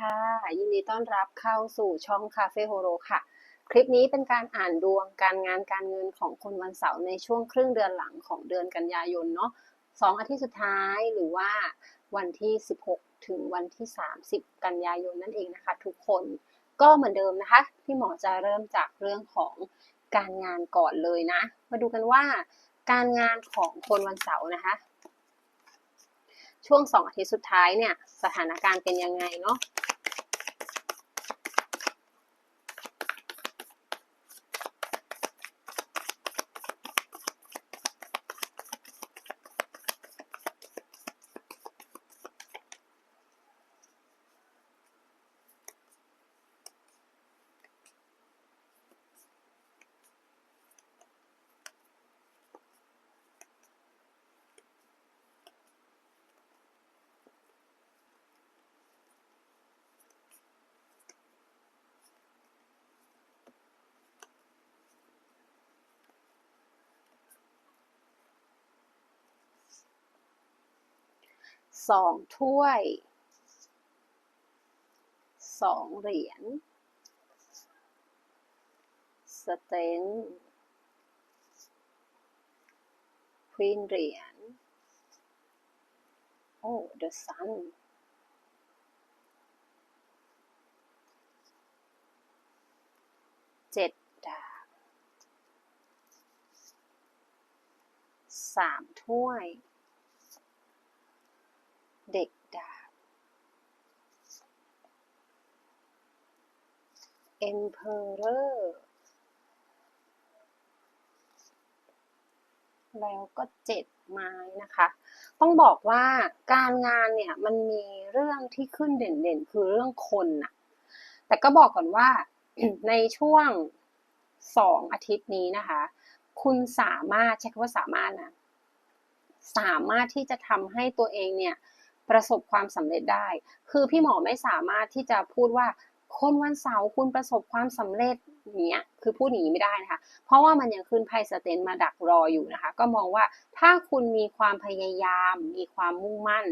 ค่ะ ยินดีต้อนรับเข้าสู่ช่องคาเฟ่โฮโรค่ะ คลิปนี้เป็นการอ่านดวงการงานการเงินของคนวันเสาร์ในช่วงครึ่งเดือนหลังของเดือนกันยายนเนาะสองอาทิตย์สุดท้ายหรือว่าวันที่ 16 ถึงวันที่ 30 กันยายนนั่นเองนะคะ ทุกคนก็เหมือนเดิมนะคะพี่หมอจะเริ่มจากเรื่องของการงานก่อนเลยนะ มาดูกันว่าการงานของคนวันเสาร์นะคะช่วงสองอาทิตย์สุดท้ายเนี่ยสถานการณ์เป็นยังไงเนาะ สองถ้วยสองเหรียญสเตนควีนเหรียญโอ้ the sun เจ็ดดาบสามถ้วย เด็กดาบ Emperor แล้วก็เจ็ดไม้นะคะ ต้องบอกว่าการงานเนี่ยมันมีเรื่องที่ขึ้นเด่นๆ คือเรื่องคนน่ะแต่ก็บอกก่อนว่าในช่วงสองอาทิตย์นี้นะคะ คุณสามารถใช้คำว่าสามารถนะ สามารถที่จะทำให้ตัวเองเนี่ยประสบความสำเร็จได้ คือพี่หมอไม่สามารถที่จะพูดว่า คนวันเสาร์คุณประสบความสำเร็จเนี้ยคือพูดอย่างนี้ไม่ได้นะคะ เพราะว่ามันยังขึ้นไพ่สเตนมาดักรออยู่นะคะ ก็มองว่าถ้าคุณมีความพยายาม มีความมุ่งมั่น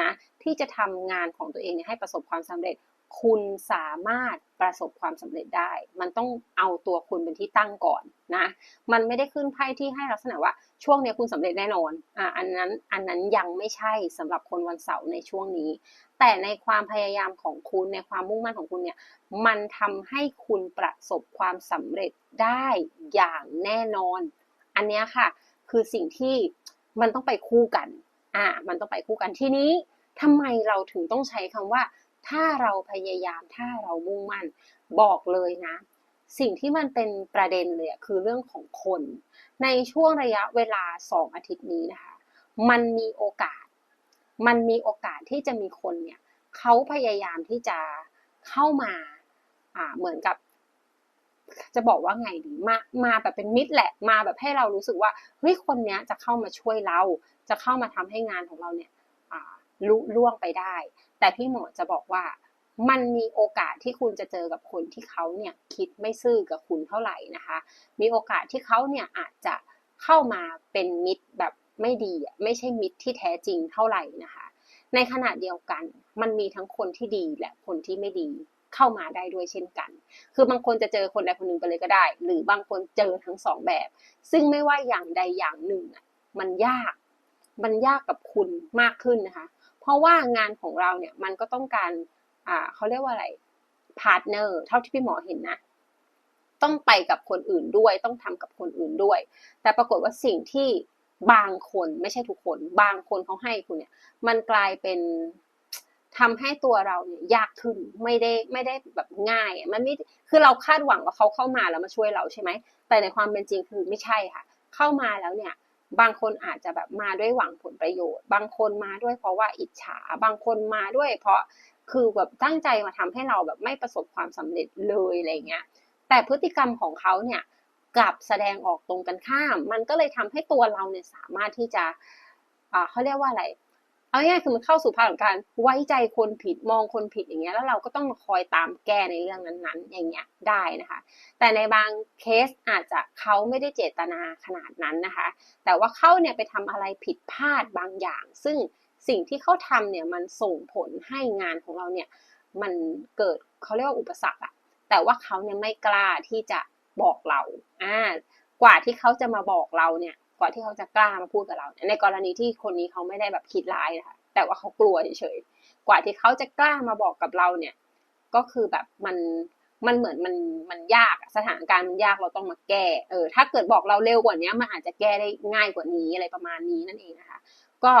นะที่จะทำงานของตัวเองให้ประสบความสำเร็จ คุณสามารถประสบความสำเร็จได้ มันต้องเอาตัวคุณเป็นที่ตั้งก่อนนะ มันไม่ได้ขึ้นไพ่ที่ให้ลักษณะว่า ช่วงนี้คุณสำเร็จแน่นอน อ่า อันนั้น อันนั้นยังไม่ใช่สำหรับคนวันเสาร์ในช่วงนี้ แต่ในความพยายามของคุณ ในความมุ่งมั่นของคุณเนี่ย มันทำให้คุณประสบความสำเร็จได้อย่างแน่นอน อันนี้ค่ะ คือสิ่งที่มันต้องไปคู่กัน อ่า มันต้องไปคู่กัน ทีนี้ทำไมเราถึงต้องใช้คำว่า ถ้าเราพยายามถ้าเรามุ่งมั่นบอกเลยนะ สิ่งที่มันเป็นประเด็นเลยคือเรื่องของคน ในช่วงระยะเวลาสองอาทิตย์นี้นะคะ มันมีโอกาส มันมีโอกาสที่จะมีคนเนี่ยเขาพยายามที่จะเข้ามาอ่าเหมือนกับ จะบอกว่าไงดีมามาแบบเป็นมิตรแหละมาแบบให้เรารู้สึกว่าเฮ้ยคนเนี้ยจะเข้ามาช่วยเรา จะเข้ามาทำให้งานของเราเนี่ยอ่าลุล่วงไปได้ แต่พี่หมอจะบอกว่ามันมีโอกาสที่คุณจะเจอกับคนที่เขาเนี่ยคิดไม่ซื่อกับคุณเท่าไหร่นะคะ มีโอกาสที่เขาเนี่ยอาจจะเข้ามาเป็นมิตรแบบไม่ดีไม่ใช่มิตรที่แท้จริงเท่าไหร่นะคะ ในขณะเดียวกันมันมีทั้งคนที่ดีและคนที่ไม่ดีเข้ามาได้ด้วยเช่นกัน คือบางคนจะเจอคนใดคนหนึ่งไปเลยก็ได้ หรือบางคนเจอทั้งสองแบบ ซึ่งไม่ว่าอย่างใดอย่างหนึ่งอะมันยาก มันยากกับคุณมากขึ้นนะคะ ราะว่างานของเราเนี่ยมันก็ต้องการอ่าเขาเรียกว่าอะไรพาร์ทเนอร์เท่าที่พี่หมอเห็นนะ ต้องไปกับคนอื่นด้วย ต้องทำกับคนอื่นด้วย แต่ปรากฏว่าสิ่งที่บางคนไม่ใช่ทุกคน บางคนเขาให้คุณเนี่ย มันกลายเป็นทำให้ตัวเราเนี่ยยากขึ้นไม่ได้ไม่ได้แบบง่ายมันไม่คือเราคาดหวังว่าเขาเข้ามาแล้วมาช่วยเราใช่ไหมแต่ในความเป็นจริงคือไม่ใช่ค่ะ เข้ามาแล้วเนี่ย บางคนอาจจะแบบมาด้วยหวังผลประโยชน์ บางคนมาด้วยเพราะว่าอิจฉา บางคนมาด้วย เพราะคือแบบตั้งใจมาทำให้เราแบบไม่ประสบความสำเร็จเลยอะไรเงี้ย แต่พฤติกรรมของเขาเนี่ยกลับแสดงออกตรงกันข้าม มันก็เลยทำให้ตัวเราเนี่ยสามารถที่จะเขาเรียกว่าอะไร เอาง่ายๆคือมันเข้าสู่ภาวะของการไว้ใจคนผิดมองคนผิดอย่างเงี้ยแล้วเราก็ต้องคอยตามแก้ในเรื่องนั้นๆ อย่างเงี้ยได้นะคะ แต่ในบางเคสอาจจะเขาไม่ได้เจตนาขนาดนั้นนะคะ แต่ว่าเขาเนี่ยไปทำอะไรผิดพลาดบางอย่าง ซึ่งสิ่งที่เขาทำเนี่ยมันส่งผลให้งานของเราเนี่ยมันเกิดเขาเรียกว่าอุปสรรคอะแต่ว่าเขาเนี่ยไม่กล้าที่จะบอกเราอ่ากว่าที่เขาจะมาบอกเราเนี่ย กว่าที่เขาจะกล้ามาพูดกับเรา ในกรณีที่คนนี้เขาไม่ได้แบบคิดร้ายนะคะแต่ว่าเขากลัวเฉยๆกว่าที่เขาจะกล้ามาบอกกับเราเนี่ย ก็คือแบบมันมันเหมือนมันมันยากสถานการณ์มันยากเราต้องมาแก้เออถ้าเกิดบอกเราเร็วกว่านี้มันอาจจะแก้ได้ง่ายกว่านี้อะไรประมาณนี้นั่นเองนะคะ ก็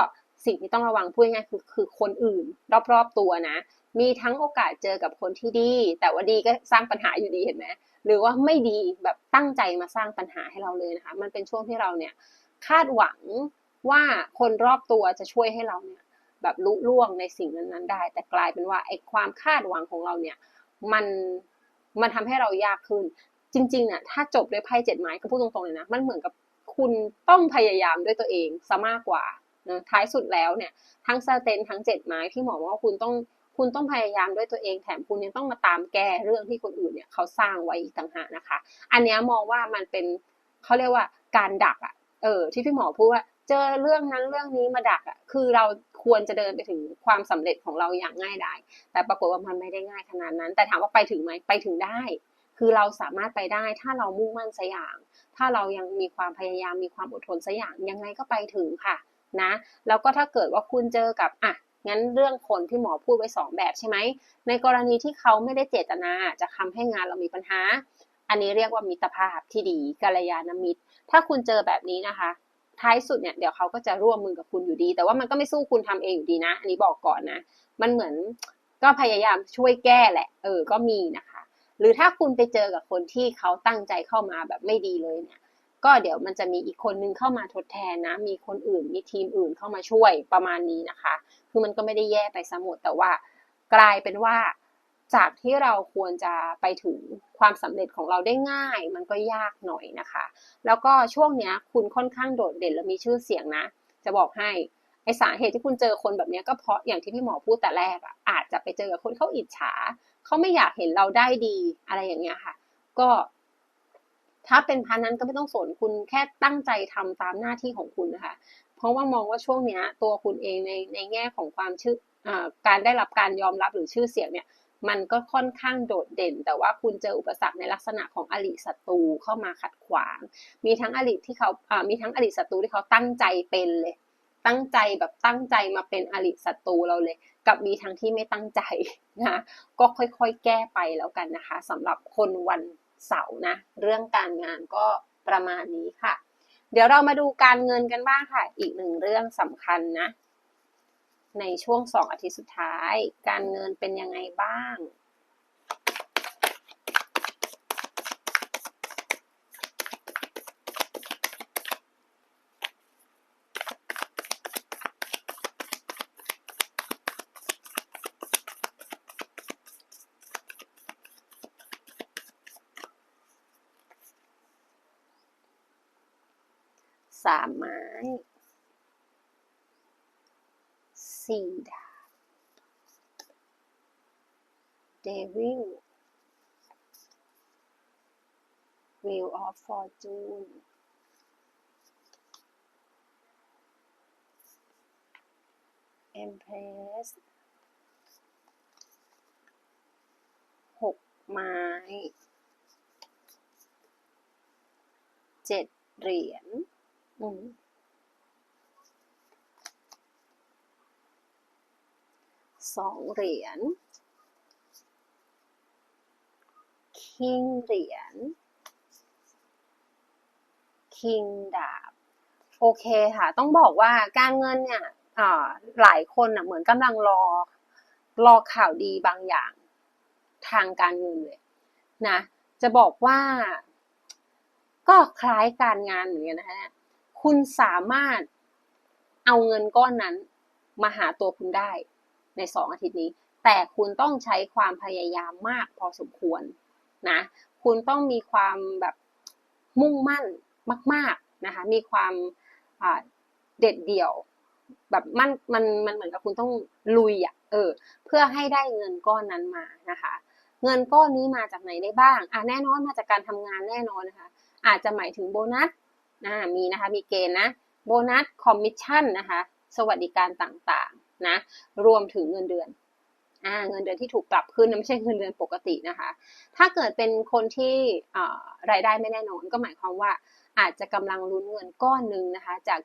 สิ่งที่ต้องระวังพูดง่ายคือคือคนอื่น รอบๆตัวนะ มีทั้งโอกาสเจอกับคนที่ดี แต่ว่าดีก็สร้างปัญหาอยู่ดีเห็นไหม หรือว่าไม่ดีแบบตั้งใจมาสร้างปัญหาให้เราเลยนะคะ มันเป็นช่วงที่เราเนี่ยคาดหวังว่าคนรอบตัวจะช่วยให้เราเนี่ยแบบลุล่วงในสิ่งนั้นๆได้ แต่กลายเป็นว่าไอ้ความคาดหวังของเราเนี่ยมันมันทำให้เรายากขึ้น จริงๆเนี่ยถ้าจบด้วยไพ่เจ็ดไม้ก็พูดตรงๆเลยนะ มันเหมือนกับคุณต้องพยายามด้วยตัวเองซะมากกว่านะท้ายสุดแล้วเนี่ย ทั้งสเตนทั้งเจ็ดไม้ที่หมอว่าคุณต้อง คุณต้องพยายามด้วยตัวเองแถมคุณยังต้องมาตามแก้เรื่องที่คนอื่นเนี่ยเขาสร้างไว้อีกต่างหากนะคะ อันนี้มองว่ามันเป็นเขาเรียกว่าการดักอะเออที่พี่หมอพูดว่าเจอเรื่องนั้นเรื่องนี้มาดักอะคือเราควรจะเดินไปถึงความสำเร็จของเราอย่างง่ายดายแต่ปรากฏว่ามันไม่ได้ง่ายขนาดนั้น แต่ถามว่าไปถึงไหมไปถึงได้ คือเราสามารถไปได้ถ้าเรามุ่งมั่นสัอย่าง ถ้าเรายังมีความพยายามมีความอดทนสัอย่างยังไงก็ไปถึงค่ะนะแล้วก็ถ้าเกิดว่าคุณเจอกับอะ งั้นเรื่องคนที่หมอพูดไว้สองแบบใช่ไหม ในกรณีที่เขาไม่ได้เจตนาจะทำให้งานเรามีปัญหา อันนี้เรียกว่ามิตรภาพที่ดีกัลยาณมิตร ถ้าคุณเจอแบบนี้นะคะ ท้ายสุดเนี่ยเดี๋ยวเขาก็จะร่วมมือกับคุณอยู่ดี แต่ว่ามันก็ไม่สู้คุณทำเองอยู่ดีนะ อันนี้บอกก่อนนะ มันเหมือนก็พยายามช่วยแก้แหละ เออ ก็มีนะคะ หรือถ้าคุณไปเจอกับคนที่เขาตั้งใจเข้ามาแบบไม่ดีเลยเนี่ยก็เดี๋ยวมันจะมีอีกคนนึงเข้ามาทดแทนนะ มีคนอื่น มีทีมอื่นเข้ามาช่วยประมาณนี้นะคะ คือมันก็ไม่ได้แย่ไปสมุดแต่ว่า กลายเป็นว่าจากที่เราควรจะไปถึงความสำเร็จของเราได้ง่าย มันก็ยากหน่อยนะคะ แล้วก็ช่วงนี้คุณค่อนข้างโดดเด่นและมีชื่อเสียงนะ จะบอกให้ไอสาเหตุที่คุณเจอคนแบบนี้ก็เพราะอย่างที่พี่หมอพูดแต่แรกอะอาจจะไปเจอกับคนเขาอิจฉาเขาไม่อยากเห็นเราได้ดีอะไรอย่างเงี้ยค่ะ ก็ ถ้าเป็นพันนั้นก็ไม่ต้องสนคุณแค่ตั้งใจทำตามหน้าที่ของคุณนะคะ เพราะว่ามองว่าช่วงเนี้ยตัวคุณเองในในแง่ของความชื่ออการได้รับการยอมรับหรือชื่อเสียงเนี่ยมันก็ค่อนข้างโดดเด่น แต่ว่าคุณเจออุปสรรคในลักษณะของอริศัตรูเข้ามาขัดขวาง มีทั้งอริที่เขาามีทั้งอริศัตรูที่เขาตั้งใจเป็นเลย ตั้งใจแบบตั้งใจมาเป็นอริศัตรูเราเลย กับมีทั้งที่ไม่ตั้งใจนะก็ค่อยๆ แก้ไปแล้วกันนะคะสำหรับคนวันเสาร์นะ เรื่องการงานก็ประมาณนี้ค่ะ เดี๋ยวเรามาดูการเงินกันบ้างค่ะ อีกหนึ่งเรื่องสำคัญนะ ในช่วงสองอาทิตย์สุดท้าย การเงินเป็นยังไงบ้าง สามไม้สี่ดาบเดวิล Wheel of Fortune เอ็มเพรสหกไม้เจ็ดเหรียญ อืมสองเหรียญ คิงเหรียญ คิงดาบ โอเคค่ะ ต้องบอกว่าการเงินเนี่ยหลายคนเหมือนกำลังรอ รอข่าวดีบางอย่างทางการเงินเลยนะ จะบอกว่าก็คล้ายการงานเหมือนกันนะฮะ คุณสามารถเอาเงินก้อนนั้นมาหาตัวคุณได้ในสองอาทิตย์นี้ แต่คุณต้องใช้ความพยายามมากพอสมควรนะ คุณต้องมีความแบบมุ่งมั่นมาก ๆนะคะ มีความเด็ดเดี่ยว แบบมันมันมันเหมือนกับคุณต้องลุยอะเออ เพื่อให้ได้เงินก้อนนั้นมานะคะ เงินก้อนนี้มาจากไหนได้บ้างอะแน่นอนมาจากการทำงานแน่นอนนะคะ อาจจะหมายถึงโบนัส นะมีนะคะมีเกณฑ์นะโบนัสคอมมิชชั่นนะคะสวัสดิการต่างๆนะรวมถึงเงินเดือนอ่าเงินเดือนที่ถูกปรับขึ้นนะไม่ใช่เงินเดือนปกตินะคะ ถ้าเกิดเป็นคนที่ารายได้ไม่แน่นอนก็หมายความว่าอาจจะกำลังลุ้นเงินก้อนหนึ่งนะคะจาก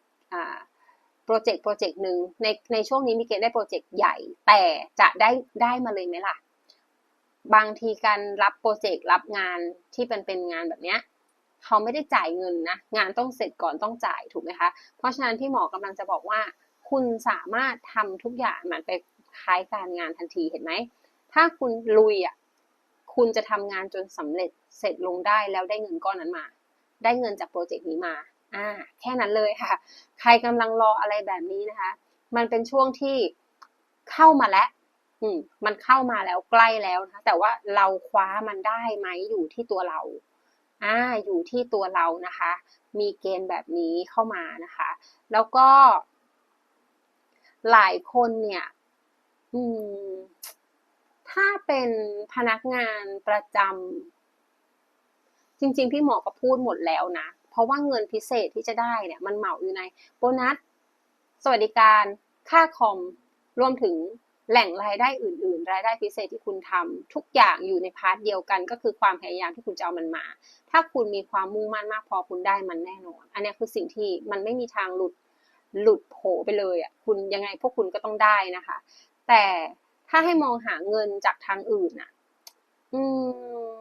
โปรเจกต์โปรเจกต์หนึ่งในในช่วงนี้มีเกณฑ์ได้โปรเจกต์ใหญ่ แต่จะได้ได้มาเลยไหมล่ะ บางทีการรับโปรเจกต์รับงานที่เป็นเป็นงานแบบเนี้ย เขาไม่ได้จ่ายเงินนะ งานต้องเสร็จก่อนต้องจ่ายถูกไหมคะ เพราะฉะนั้นที่หมอกำลังจะบอกว่า คุณสามารถทำทุกอย่างมันไปคล้ายการงานทันทีเห็นไหม ถ้าคุณลุยอะคุณจะทำงานจนสำเร็จเสร็จลงได้แล้วได้เงินก้อนนั้นมา ได้เงินจากโปรเจกต์นี้มาอ่าแค่นั้นเลยค่ะ ใครกำลังรออะไรแบบนี้นะคะ มันเป็นช่วงที่เข้ามาแล้วอืมมันเข้ามาแล้วใกล้แล้วนะคะแต่ว่าเราคว้ามันได้ไหมอยู่ที่ตัวเรา อ่าอยู่ที่ตัวเรานะคะ มีเกณฑ์แบบนี้เข้ามานะคะ แล้วก็ หลายคนเนี่ย อืม ถ้าเป็นพนักงานประจำจริง ๆ พี่หมอก็พูดหมดแล้วนะ เพราะว่าเงินพิเศษที่จะได้เนี่ย มันเหมาอยู่ในโบนัส สวัสดิการ ค่าคอม รวมถึง แหล่งรายได้อื่น ๆ รายได้พิเศษที่คุณทำทุกอย่างอยู่ในพาร์ทเดียวกัน ก็คือความพยายามที่คุณจะเอามันมา ถ้าคุณมีความมุ่งมั่นมากพอคุณได้มันแน่นอน อันนี้คือสิ่งที่มันไม่มีทางหลุดหลุดโผไปเลยอะคุณยังไงพวกคุณก็ต้องได้นะคะ แต่ถ้าให้มองหาเงินจากทางอื่นอะ อืม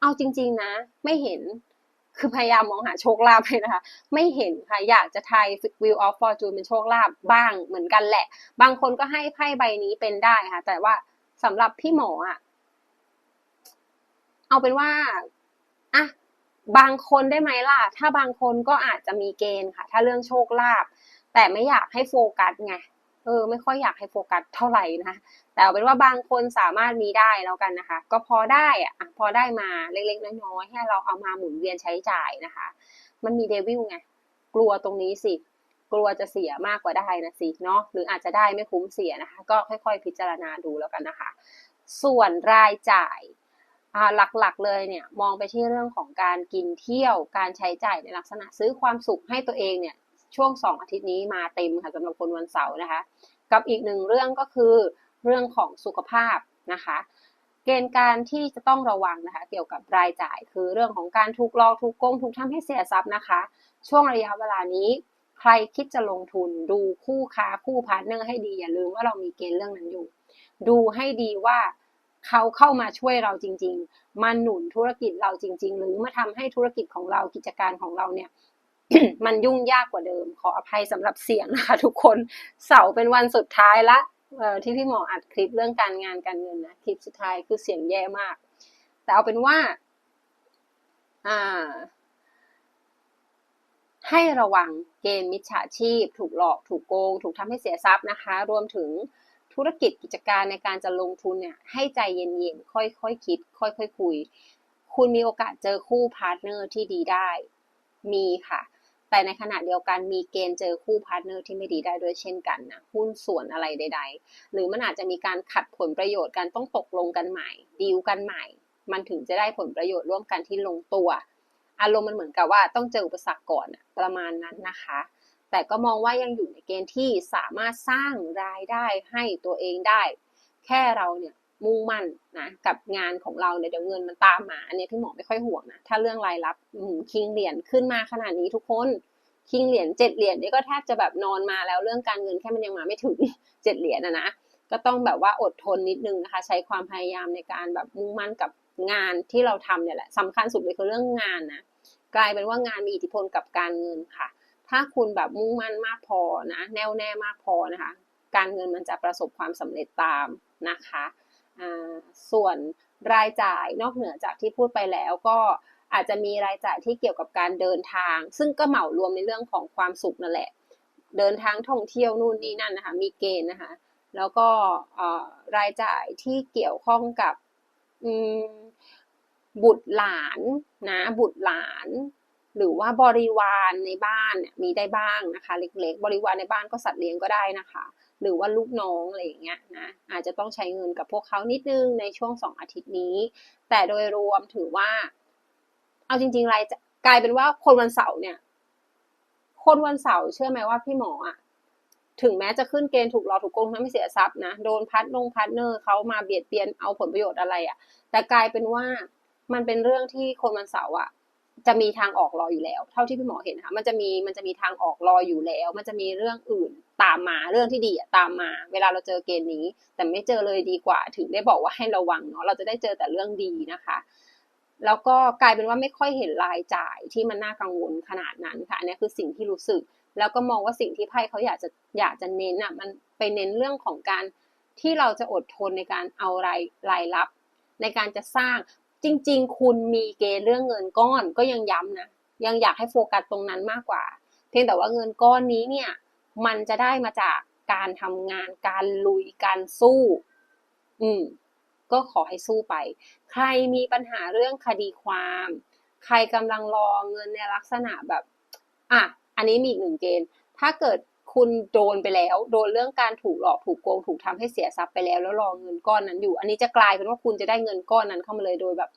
เอาจริง ๆ นะ ไม่เห็น คือพยายามมองหาโชคลาภเลยนะคะ ไม่เห็นค่ะ อยากจะทาย Wheel of Fortune เป็นโชคลาภบ้างเหมือนกันแหละ บางคนก็ให้ไพ่ใบนี้เป็นได้ค่ะ แต่ว่าสำหรับพี่หมออะ เอาเป็นว่าอะบางคนได้ไหมล่ะ ถ้าบางคนก็อาจจะมีเกณฑ์ค่ะ ถ้าเรื่องโชคลาภแต่ไม่อยากให้โฟกัสไงเออ ไม่ค่อยอยากให้โฟกัสเท่าไหร่นะ แต่เอาเป็นว่าบางคนสามารถมีได้แล้วกันนะคะ ก็พอได้อะพอได้มาเล็กๆน้อยๆให้เราเอามาหมุนเวียนใช้จ่ายนะคะ มันมีเดวิลไงกลัวตรงนี้สิกลัวจะเสียมากกว่าได้นะสิเนาะหรืออาจจะได้ไม่คุ้มเสียนะคะ ก็ค่อยๆ พิจารณาดูแล้วกันนะคะ ส่วนรายจ่ายหลักๆเลยเนี่ยมองไปที่เรื่องของการกินเที่ยวการใช้จ่ายในลักษณะซื้อความสุขให้ตัวเองเนี่ยช่วงสองอาทิตย์นี้มาเต็มค่ะสำหรับคนวันเสาร์นะคะ กับอีกหนึ่งเรื่องก็คือ เรื่องของสุขภาพนะคะ เกณฑ์การที่จะต้องระวังนะคะ เกี่ยวกับรายจ่ายคือเรื่องของการถูกลอกถูกโกงถูกทำให้เสียทรัพย์นะคะ ช่วงระยะเวลานี้ใครคิดจะลงทุนดูคู่ค้าคู่พาร์ทเนอร์ให้ดีอย่าลืมว่าเรามีเกณฑ์เรื่องนั้นอยู่ ดูให้ดีว่าเขาเข้ามาช่วยเราจริง ๆ มาหนุนธุรกิจเราจริง ๆ หรือมาทำให้ธุรกิจของเรากิจการของเราเนี่ย มันยุ่งยากกว่าเดิม ขออภัยสำหรับเสียงนะคะทุกคนเสาร์เป็นวันสุดท้ายละ ที่พี่หมออัดคลิปเรื่องการงานการเงินนะคลิปสุดท้ายคือเสียงแย่มาก แต่เอาเป็นว่า อ่า ให้ระวังเกณฑ์มิจฉาชีพ ถูกหลอกถูกโกง ถูกทำให้เสียทรัพย์นะคะ รวมถึงธุรกิจกิจการในการจะลงทุนเนี่ย ให้ใจเย็นๆค่อยๆคคิด ค่อยๆคคุย คุณมีโอกาสเจอคู่พาร์ทเนอร์ที่ดีได้ มีค่ะ แต่ในขณะเดียวกันมีเกณฑ์เจอคู่พาร์ทเนอร์ที่ไม่ดีได้ด้วยเช่นกันนะหุ้นส่วนอะไรใด ๆ หรือมันอาจจะมีการขัดผลประโยชน์กันต้องตกลงกันใหม่ดีลกันใหม่ มันถึงจะได้ผลประโยชน์ร่วมกันที่ลงตัว อารมณ์มันเหมือนกับว่าต้องเจออุปสรรคก่อนประมาณนั้นนะคะ แต่ก็มองว่ายังอยู่ในเกณฑ์ที่สามารถสร้างรายได้ให้ตัวเองได้ แค่เราเนี่ย มุ่งมั่นนะกับงานของเราเนี่ยเดี๋ยวเงินมันตามมา อันนี้พี่หมอไม่ค่อยห่วงนะถ้าเรื่องรายรับคิงเหรียญขึ้นมาขนาดนี้ทุกคนคิงเหรียญเจ็ดเหรียญนี่ก็แทบจะแบบนอนมาแล้วเรื่องการเงินแค่มันยังมาไม่ถึงเจ็ดเหรียญนะนะก็ต้องแบบว่าอดทนนิดนึงนะคะ ใช้ความพยายามในการแบบมุ่งมั่นกับงานที่เราทำเนี่ยแหละสำคัญสุดเลยคือเรื่องงานนะกลายเป็นว่างานมีอิทธิพลกับการเงินค่ะ ถ้าคุณแบบมุ่งมั่นมากพอนะ แน่วแน่มากพอนะคะ การเงินมันจะประสบความสำเร็จตามนะคะ ส่วนรายจ่ายนอกเหนือจากที่พูดไปแล้วก็อาจจะมีรายจ่ายที่เกี่ยวกับการเดินทาง ซึ่งก็เหมารวมในเรื่องของความสุขนั่นแหละ เดินทางท่องเที่ยวนู่นนี่นั่นนะคะมีเกณฑ์นะคะแล้วก็รายจ่ายที่เกี่ยวข้องกับบุตรหลานนะบุตรหลาน หรือว่าบริวารในบ้านเนี่ยมีได้บ้างนะคะ เล็กๆ บริวารในบ้านก็สัตว์เลี้ยงก็ได้นะคะ หรือว่าลูกน้องอะไรอย่างเงี้ยนะอาจจะต้องใช้เงินกับพวกเขานิดนึงในช่วงสองอาทิตย์นี้ แต่โดยรวมถือว่า เอาจริงๆรายกลายเป็นว่าคนวันเสาร์เนี่ย คนวันเสาร์เชื่อไหมว่าพี่หมออะถึงแม้จะขึ้นเกณฑ์ถูกหลอถูกโกงทำให้เสียทรัพย์นะโดนพัดลงพัดเนอร์เขามาเบียดเบียนเอาผลประโยชน์อะไรอะ่ะ แต่กลายเป็นว่ามันเป็นเรื่องที่คนวันเสาร์อะจะมีทางออกรออยู่แล้ว เท่าที่พี่หมอเห็นค่ะมันจะมีมันจะมีทางออกรออยู่แล้ว มันจะมีเรื่องอื่น ตามมาเรื่องที่ดีอะตามมา เวลาเราเจอเกณฑ์นี้ แต่ไม่เจอเลยดีกว่า ถึงได้บอกว่าให้ระวังเนาะเราจะได้เจอแต่เรื่องดีนะคะ แล้วก็กลายเป็นว่าไม่ค่อยเห็นรายจ่ายที่มันน่ากังวลขนาดนั้นค่ะอันนี้คือสิ่งที่รู้สึก แล้วก็มองว่าสิ่งที่ไพ่เขาอยากจะอยากจะเน้นอะมันไปเน้นเรื่องของการที่เราจะอดทนในการเอารายรายรับ ในการจะสร้างจริง ๆ คุณมีเกณฑ์เรื่องเงินก้อนก็ยังย้ำนะยังอยากให้โฟกัสตรงนั้นมากกว่า เพียงแต่ว่าเงินก้อนนี้เนี่ย มันจะได้มาจากการทำงาน การลุย การสู้ อืม ก็ขอให้สู้ไป ใครมีปัญหาเรื่องคดีความ ใครกำลังรอเงินในลักษณะแบบ อะ อันนี้มีอีกหนึ่งเกณฑ์ ถ้าเกิดคุณโดนไปแล้ว โดนเรื่องการถูกหลอกถูกโกงถูกทำให้เสียทรัพย์ไปแล้ว แล้วรอเงินก้อนนั้นอยู่ อันนี้จะกลายเป็นว่าคุณจะได้เงินก้อนนั้นเข้ามาเลยโดยแบบ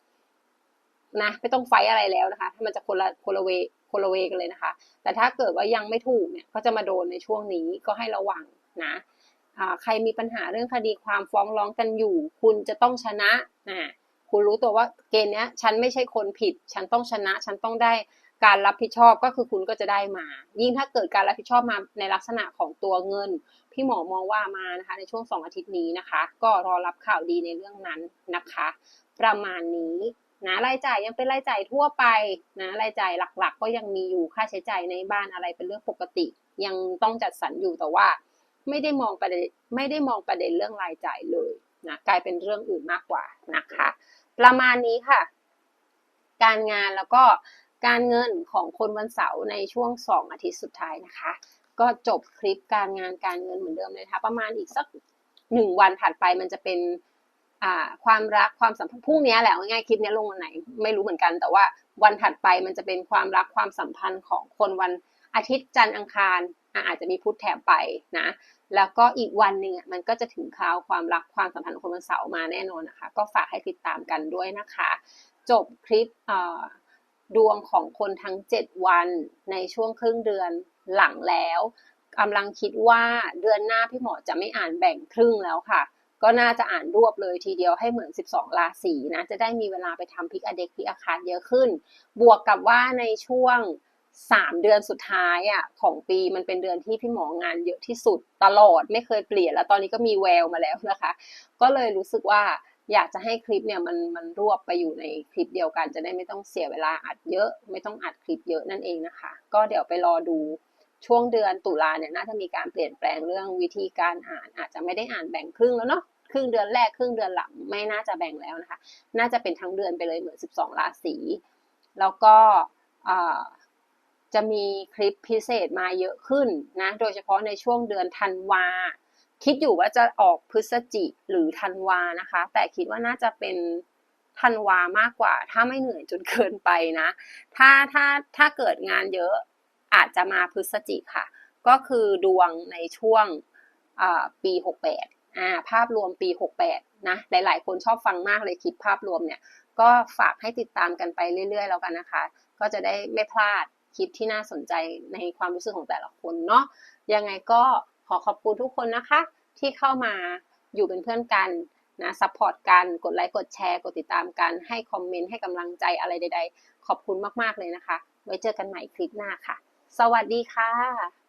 นะไม่ต้องไฟอะไรแล้วนะคะ ถ้ามันจะคนละคนละเวคนละเวกันเลยนะคะ แต่ถ้าเกิดว่ายังไม่ถูกเนี่ยก็จะมาโดนในช่วงนี้ก็ให้ระวังนะใครมีปัญหาเรื่องคดีความฟ้องร้องกันอยู่ คุณจะต้องชนะนะคุณรู้ตัวว่าเกณฑ์เนี้ยฉันไม่ใช่คนผิด ฉันต้องชนะ ฉันต้องได้การรับผิดชอบก็คือคุณก็จะได้มา ยิ่งถ้าเกิดการรับผิดชอบมาในลักษณะของตัวเงิน พี่หมอมองว่ามานะคะ ในช่วงสองอาทิตย์นี้นะคะ ก็รอรับข่าวดีในเรื่องนั้นนะคะ ประมาณนี้ นะรายจ่ายยังเป็นรายจ่ายทั่วไปนะรายจ่ายหลักๆ ก็ยังมีอยู่ค่าใช้จ่ายในบ้านอะไรเป็นเรื่องปกติ ยังต้องจัดสรรอยู่แต่ว่า ไม่ได้มองประเด็นไม่ได้มองประเด็นเรื่องรายจ่ายเลยนะกลายเป็นเรื่องอื่นมากกว่านะคะ ประมาณนี้ค่ะ การงานแล้วก็การเงินของคนวันเสาร์ในช่วงสองอาทิตย์สุดท้ายนะคะ ก็จบคลิปการงานการเงินเหมือนเดิมเลยนะคะประมาณอีกสักหนึ่งวันถัดไปมันจะเป็น ความรักความสัมพันธ์พรุ่งนี้แหละง่ายๆคลิปนี้ลงวันไหน ไม่รู้เหมือนกัน แต่ว่าวันถัดไปมันจะเป็นความรักความสัมพันธ์ของคนวันอาทิตย์จันทร์อังคารอาจจะมีพุธแถมไปนะ แล้วก็อีกวันหนึ่งมันก็จะถึงคราวความรักความสัมพันธ์ของคนวันเสาร์มาแน่นอนนะคะ ก็ฝากให้ติดตามกันด้วยนะคะ จบคลิปดวงของคนทั้ง 7 วันในช่วงครึ่งเดือนหลังแล้วกำลังคิดว่าเดือนหน้าพี่หมอจะไม่อ่านแบ่งครึ่งแล้วค่ะ ก็น่าจะอ่านรวบเลยทีเดียวให้เหมือน 12 ราศีนะ จะได้มีเวลาไปทำพิกอเด็กพิกอาคาเยอะขึ้น บวกกับว่าในช่วง 3 เดือนสุดท้ายอะของปีมันเป็นเดือนที่พี่หมองานเยอะที่สุดตลอดไม่เคยเปลี่ยนแล้วตอนนี้ก็มีแววมาแล้วนะคะ ก็เลยรู้สึกว่าอยากจะให้คลิปเนี่ยมันมันรวบไปอยู่ในคลิปเดียวกัน จะได้ไม่ต้องเสียเวลาอัดเยอะ ไม่ต้องอัดคลิปเยอะนั่นเองนะคะ ก็เดี๋ยวไปรอดู ช่วงเดือนตุลาเนี่ยน่าจะมีการเปลี่ยนแปลงเรื่องวิธีการอ่าน อาจจะไม่ได้อ่านแบ่งครึ่งแล้วเนาะครึ่งเดือนแรกครึ่งเดือนหลังไม่น่าจะแบ่งแล้วนะคะ น่าจะเป็นทั้งเดือนไปเลยเหมือน 12 ราศีแล้วก็จะมีคลิปพิเศษมาเยอะขึ้นนะโดยเฉพาะในช่วงเดือนธันวาคิดอยู่ว่าจะออกพฤศจิหรือธันวานะคะ แต่คิดว่าน่าจะเป็นธันวามากกว่า ถ้าไม่เหนื่อยจนเกินไปนะ ถ้าถ้าถ้าเกิดงานเยอะ อาจจะมาพฤศจิค่ะ ก็คือดวงในช่วงปี 68อ่าภาพรวมปี 68 นะ หลาย ๆ คนชอบฟังมากเลยคลิปภาพรวมเนี่ย ก็ฝากให้ติดตามกันไปเรื่อย ๆ แล้วกันนะคะ ก็จะได้ไม่พลาดคลิปที่น่าสนใจในความรู้สึกของแต่ละคนเนาะ ยังไงก็ขอขอบคุณทุกคนนะคะ ที่เข้ามาอยู่เป็นเพื่อนกันนะซัพพอร์ตกัน กดไลค์ กดแชร์ กดติดตามกัน ให้คอมเมนต์ ให้กำลังใจอะไรใด ๆ ขอบคุณมาก ๆ เลยนะคะ ไว้เจอกันใหม่คลิปหน้าค่ะ สวัสดีค่ะ